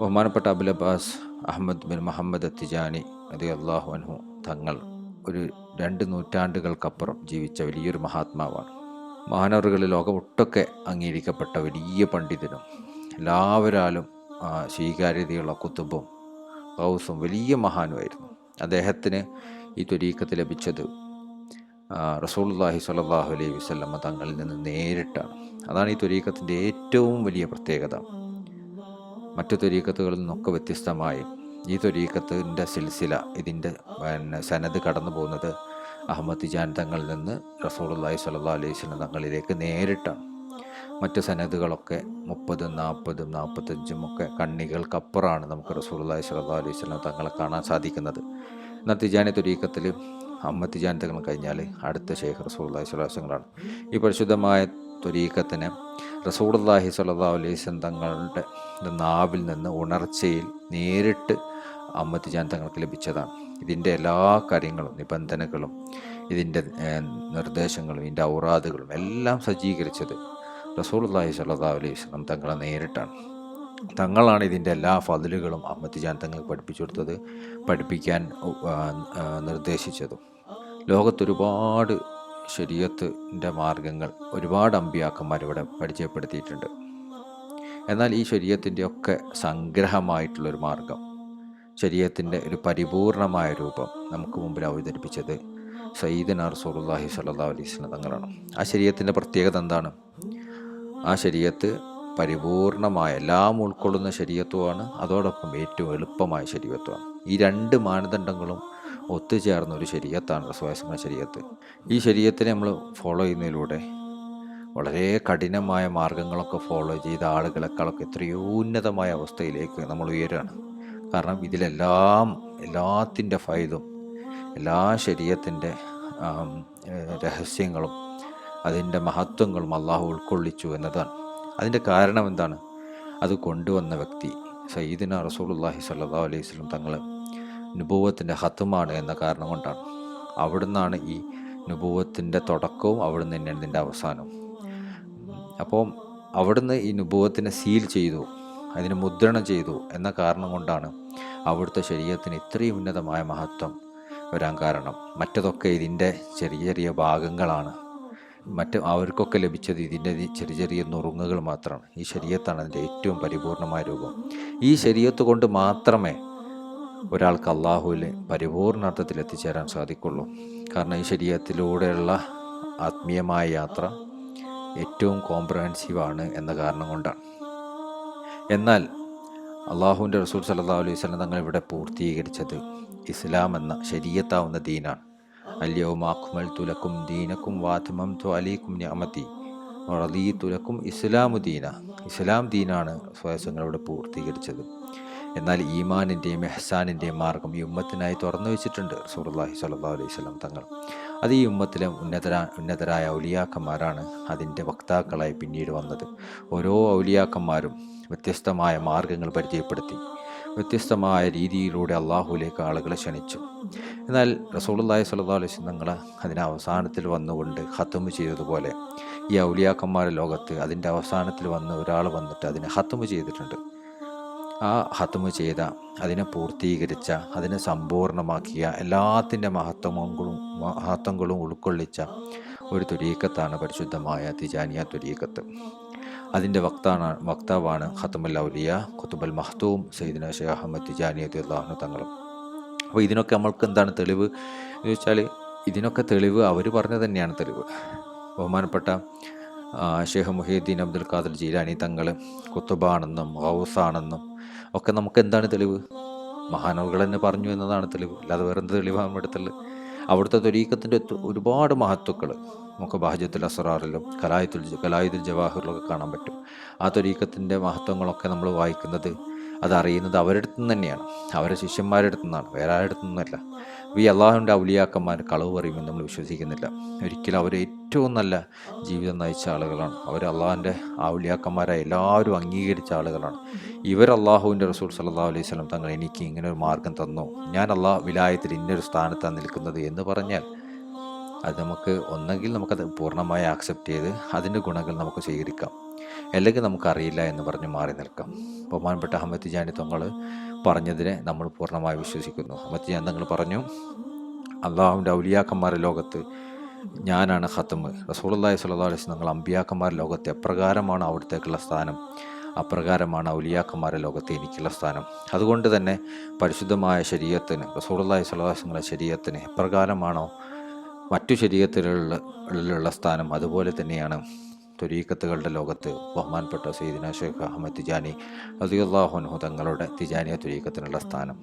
ബഹുമാനപ്പെട്ട Abul Abbas Ahmad bin Muhammad Attijani അതി അള്ളാഹു അൻഹു തങ്ങൾ ഒരു രണ്ട് നൂറ്റാണ്ടുകൾക്കപ്പുറം ജീവിച്ച വലിയൊരു മഹാത്മാവാണ്. മഹാനവറുകളിൽ ലോകമൊട്ടൊക്കെ അംഗീകരിക്കപ്പെട്ട വലിയ പണ്ഡിതനും എല്ലാവരാലും സ്വീകാര്യതയുള്ള കുത്തുബും ഹൗസും വലിയ മഹാനുമായിരുന്നു. അദ്ദേഹത്തിന് ഈ തുരീക്കത്ത് ലഭിച്ചത് റസൂലുള്ളാഹി സ്വല്ലല്ലാഹു അലൈഹി വസ്ലമ്മ തങ്ങളിൽ നിന്ന് നേരിട്ടാണ്. അതാണ് ഈ തുരീക്കത്തിന്റെ ഏറ്റവും വലിയ പ്രത്യേകത. മറ്റു തൊരീക്കത്തുകളിൽ നിന്നൊക്കെ വ്യത്യസ്തമായി. ഈ തൊരീക്കത്തിന്റെ സിൽസില ഇതിന്റെ പിന്നെ സനത് കടന്നു പോകുന്നത് അഹമ്മദ് തിജാൻ തങ്ങളിൽ നിന്ന് റസൂലുള്ളാഹി സ്വല്ലാ അലൈഹി തങ്ങളിലേക്ക് നേരിട്ടാണ് മറ്റ് സനതുകളൊക്കെ മുപ്പതും നാൽപ്പതും നാൽപ്പത്തഞ്ചും ഒക്കെ കണ്ണികൾക്കപ്പുറമാണ് നമുക്ക് റസൂലുള്ളാഹി സ്വല്ലല്ലാഹു അലൈഹി വസല്ലം തങ്ങളെ കാണാൻ സാധിക്കുന്നത്. എന്നാൽ തിജാനി ത്വരീക്കത്തിൽ അഹമ്മദ് തിജാൻ തങ്ങൾ കഴിഞ്ഞാൽ അടുത്ത സ്വല്ലല്ലാഹു അലൈഹി ഈ പരിശുദ്ധമായ ത്വരീക്കത്തിന് സ്വല്ലല്ലാഹു അലൈഹി വസല്ലം തങ്ങളുടെ നാവിൽ നിന്ന് ഉണർച്ചയിൽ നേരിട്ട് അമ്മത്തിജാൻ തങ്ങൾക്ക് ലഭിച്ചതാണ്. ഇതിന്റെ എല്ലാ കാര്യങ്ങളും നിബന്ധനകളും ഇതിന്റെ നിർദ്ദേശങ്ങളും ഇതിന്റെ ഔറാദുകളും എല്ലാം സജ്ജീകരിച്ചത് റസൂലുള്ളാഹി സ്വല്ലല്ലാഹു അലൈഹി തങ്ങളെ നേരിട്ടാണ്. തങ്ങളാണ് ഇതിന്റെ എല്ലാ ഫതിലുകളും അമ്മത്തിജാൻ ജാൻ തങ്ങൾക്ക് പഠിപ്പിച്ചു കൊടുത്തത് പഠിപ്പിക്കാൻ നിർദ്ദേശിച്ചതും. ലോകത്തൊരുപാട് ശരീരത്തിന്റെ മാർഗങ്ങൾ ഒരുപാട് അമ്പിയാക്കന്മാർ ഇവിടെ പരിചയപ്പെടുത്തിയിട്ടുണ്ട്. എന്നാൽ ഈ ശരീരത്തിന്റെ ഒക്കെ സംഗ്രഹമായിട്ടുള്ളൊരു മാർഗം ശരീരത്തിന്റെ ഒരു പരിപൂർണമായ രൂപം നമുക്ക് മുമ്പിൽ അവതരിപ്പിച്ചത് സയ്യിദന റസൂലുള്ളാഹി സല്ലാ അലൈഹി വസല്ലം തങ്ങളാണ്. ആ ശരീരത്തിന്റെ പ്രത്യേകത എന്താണ്? ആ ശരീരത്ത് പരിപൂർണമായ എല്ലാം ഉൾക്കൊള്ളുന്ന ശരീരത്വമാണ് അതോടൊപ്പം ഏറ്റവും എളുപ്പമായ ശരീരത്വമാണ്. ഈ രണ്ട് മാനദണ്ഡങ്ങളും ഒത്തുചേർന്ന ഒരു ശരീരത്താണ് റസവാസമ ശരീരത്ത്. ഈ ശരീരത്തിനെ നമ്മൾ ഫോളോ ചെയ്യുന്നതിലൂടെ വളരെ കഠിനമായ മാർഗങ്ങളൊക്കെ ഫോളോ ചെയ്ത ആളുകളെക്കാളൊക്കെ എത്രയോ ഉന്നതമായ അവസ്ഥയിലേക്ക് നമ്മൾ ഉയരുകയാണ്. കാരണം ഇതിലെല്ലാം എല്ലാത്തിന്റെ ഫൈതും എല്ലാ ശരീരത്തിന്റെ രഹസ്യങ്ങളും അതിന്റെ മഹത്വങ്ങളും അള്ളാഹു ഉൾക്കൊള്ളിച്ചു എന്നതാണ്. അതിന്റെ കാരണം എന്താണ്? അത് കൊണ്ടുവന്ന വ്യക്തി സയ്യിദിന റസൂലുള്ളാഹി സല്ലാ അലൈഹി സ്വലം തങ്ങൾ നുബൂവത്തിന്റെ ഹത്തുമാണ് എന്ന കാരണം കൊണ്ടാണ്. അവിടുന്നാണ് ഈ നുപൂവത്തിന്റെ തുടക്കവും അവിടുന്ന് തന്നെയാണ് ഇതിന്റെ അവസാനവും. അപ്പോൾ അവിടുന്ന് ഈ നുപൂവത്തിനെ സീൽ ചെയ്തു അതിന് മുദ്രണം ചെയ്തു എന്ന കാരണം കൊണ്ടാണ് അവിടുത്തെ ശരീരത്തിന് ഇത്രയും ഉന്നതമായ മഹത്വം വരാൻ കാരണം. മറ്റതൊക്കെ ഇതിന്റെ ചെറിയ ചെറിയ ഭാഗങ്ങളാണ്. മറ്റ് അവർക്കൊക്കെ ലഭിച്ചത് ഇതിന്റെ ചെറിയ ചെറിയ നുറുങ്ങുകൾ മാത്രമാണ്. ഈ ശരീരത്താണ് അതിന്റെ ഏറ്റവും പരിപൂർണമായ രൂപം. ഈ ശരീരത്ത് കൊണ്ട് മാത്രമേ ഒരാൾക്ക് അള്ളാഹുവിൽ പരിപൂർണാർത്ഥത്തിൽ എത്തിച്ചേരാൻ സാധിക്കുള്ളൂ. കാരണം ഈ ശരീരത്തിലൂടെയുള്ള ആത്മീയമായ യാത്ര ഏറ്റവും കോംപ്രഹെൻസീവാണ് എന്ന കാരണം കൊണ്ടാണ്. എന്നാൽ അള്ളാഹുവിന്റെ റസൂൽ സല്ലാ അലൈഹി തങ്ങൾ ഇവിടെ പൂർത്തീകരിച്ചത് ഇസ്ലാം എന്ന ശരീരത്താവുന്ന ദീനാണ്. അല്യവും ആഖുമൽ തുലക്കും ദീനക്കും വാത്മം തു അലീക്കും ഞാമത്തി റലീ തുലക്കും ഇസ്ലാമു ദീന. ഇസ്ലാം ദീനാണ് സ്വയസങ്ങൾ ഇവിടെ പൂർത്തീകരിച്ചത്. എന്നാൽ ഈമാനിന്റെയും എഹ്സാനിന്റെയും മാർഗം ഈ ഉമ്മത്തിനായി തുറന്നു വെച്ചിട്ടുണ്ട്. റസൂലുള്ളാഹി സല്ലാ അലൈഹി സ്വലം തങ്ങൾ. അത് ഈ ഉമ്മത്തിലെ ഉന്നതരാ ഉന്നതരായ ഔലിയാക്കന്മാരാണ് അതിന്റെ വക്താക്കളായി പിന്നീട് വന്നത്. ഓരോ ഔലിയാക്കന്മാരും വ്യത്യസ്തമായ മാർഗങ്ങൾ പരിചയപ്പെടുത്തി വ്യത്യസ്തമായ രീതിയിലൂടെ അള്ളാഹുലേക്ക് ആളുകളെ ക്ഷണിച്ചു. എന്നാൽ റസൂലുള്ളാഹി സ്വല്ലാ അലൈഹി തങ്ങൾ അതിന് അവസാനത്തിൽ വന്നുകൊണ്ട് ഹത്തമ് ചെയ്തതുപോലെ ഈ ഔലിയാക്കന്മാരുടെ ലോകത്ത് അതിന്റെ അവസാനത്തിൽ വന്ന് ഒരാൾ വന്നിട്ട് അതിനെ ഹത്തമ് ചെയ്തിട്ടുണ്ട്. ആ ഹത്തമ് ചെയ്ത അതിനെ പൂർത്തീകരിച്ച അതിനെ സമ്പൂർണമാക്കിയ എല്ലാത്തിന്റെ മഹത്വങ്ങളും മഹത്വങ്ങളും ഉൾക്കൊള്ളിച്ച ഒരു തുരീക്കത്താണ് പരിശുദ്ധമായ തിജാനിയ തുരീക്കത്ത് അതിന്റെ വക്താണ് വക്താവാണ് ഹത്തമൽ ഔലിയ ഖുത്തുബൽ മഹ്തൂം സയ്യിദിന ഷെയ്ഖ് അഹമ്മദ് തിജാനിയ അള്ളാഹുന തങ്ങളും. അപ്പോൾ ഇതിനൊക്കെ നമ്മൾക്ക് എന്താണ് തെളിവ്? എന്ന് വെച്ചാൽ ഇതിനൊക്കെ തെളിവ് അവർ പറഞ്ഞത് തന്നെയാണ് തെളിവ്. ബഹുമാനപ്പെട്ട ഷെയ്ഖ് മുഹീദ്ദീൻ അബ്ദുൽ ഖാദർ ജീലാനി തങ്ങൾ കുത്തുബാണെന്നും ഹൗസാണെന്നും ഒക്കെ നമുക്ക് എന്താണ് തെളിവ്? മഹാനവകൾ തന്നെ പറഞ്ഞു എന്നതാണ് തെളിവ്. അല്ലാതെ വേറെ എന്ത് തെളിവാണ് നമ്മുടെ അടുത്തുള്ളത്? അവിടുത്തെ തൊരീക്കത്തിന്റെ ഒരുപാട് മഹത്വക്കൾ നമുക്ക് ബാഹജത്തുൽ അസറാറിലും കലായത്തുൽ കലായുദുൽ ജവാഹറിലൊക്കെ കാണാൻ പറ്റും. ആ തൊരീക്കത്തിന്റെ മഹത്വങ്ങളൊക്കെ നമ്മൾ വായിക്കുന്നത് അതറിയുന്നത് അവരുടെ നിന്ന് തന്നെയാണ്. അവരുടെ ശിഷ്യന്മാരുടെ അടുത്തു നിന്നാണ്. വേറെ ആരുടെ നിന്നല്ല. ഈ അള്ളാഹുവിന്റെ ഔലിയാക്കന്മാർ കളവ് പറയുമെന്ന് നമ്മൾ വിശ്വസിക്കുന്നില്ല. ഒരിക്കലും അവർ ഏറ്റവും നല്ല ജീവിതം നയിച്ച ആളുകളാണ്. അവർ അള്ളാഹുവിന്റെ ഔലിയാക്കന്മാരായ എല്ലാവരും അംഗീകരിച്ച ആളുകളാണ്. ഇവർ അള്ളാഹുവിന്റെ റസൂൽ സല്ലാ അലൈഹി സ്വലം തങ്ങൾ എനിക്ക് ഇങ്ങനെ ഒരു മാർഗം തന്നു. ഞാൻ അള്ളാഹ് വിലായത്തിൽ ഇന്നൊരു സ്ഥാനത്താണ് നിൽക്കുന്നത് എന്ന് പറഞ്ഞാൽ അത് നമുക്ക് ഒന്നെങ്കിൽ നമുക്കത് പൂർണമായി ആക്സെപ്റ്റ് ചെയ്ത് അതിന്റെ ഗുണങ്ങൾ നമുക്ക് സ്വീകരിക്കാം. അല്ലെങ്കിൽ നമുക്കറിയില്ല എന്ന് പറഞ്ഞ് മാറി നിൽക്കാം. ബഹുമാനപ്പെട്ട അഹമ്മദ് ജാനി തങ്ങൾ പറഞ്ഞതിനെ നമ്മൾ പൂർണമായി വിശ്വസിക്കുന്നു. അഹമ്മദ് ജാൻ തങ്ങൾ പറഞ്ഞു അള്ളാഹുവിന്റെ ഔലിയാക്കന്മാരുടെ ലോകത്ത് ഞാനാണ് ഹത്തമ് റസൂലുള്ളാഹി സ്വല്ലല്ലാഹു അലൈഹി നിങ്ങൾ അമ്പിയാക്കന്മാരുടെ ലോകത്ത് എപ്രകാരമാണ് അവിടത്തേക്കുള്ള സ്ഥാനം? അപ്രകാരമാണ് ഔലിയാക്കന്മാരുടെ ലോകത്ത് എനിക്കുള്ള സ്ഥാനം. അതുകൊണ്ട് തന്നെ പരിശുദ്ധമായ ശരീരത്തിന് അലൈഹി വസല്ലം ശരീരത്തിന് എപ്രകാരമാണോ മറ്റു ശരീരത്തിലുള്ള സ്ഥാനം അതുപോലെ തന്നെയാണ്. തുരീക്കത്തുകളുടെ ലോകത്ത് ബഹുമാനപ്പെട്ട സയ്യിദിന ഷെയ്ഖ് അഹമ്മദ് തിജാനി റളിയല്ലാഹു അൻഹു തങ്ങളുടെ തിജാനിയ തുരീക്കത്തിനുള്ള സ്ഥാനം.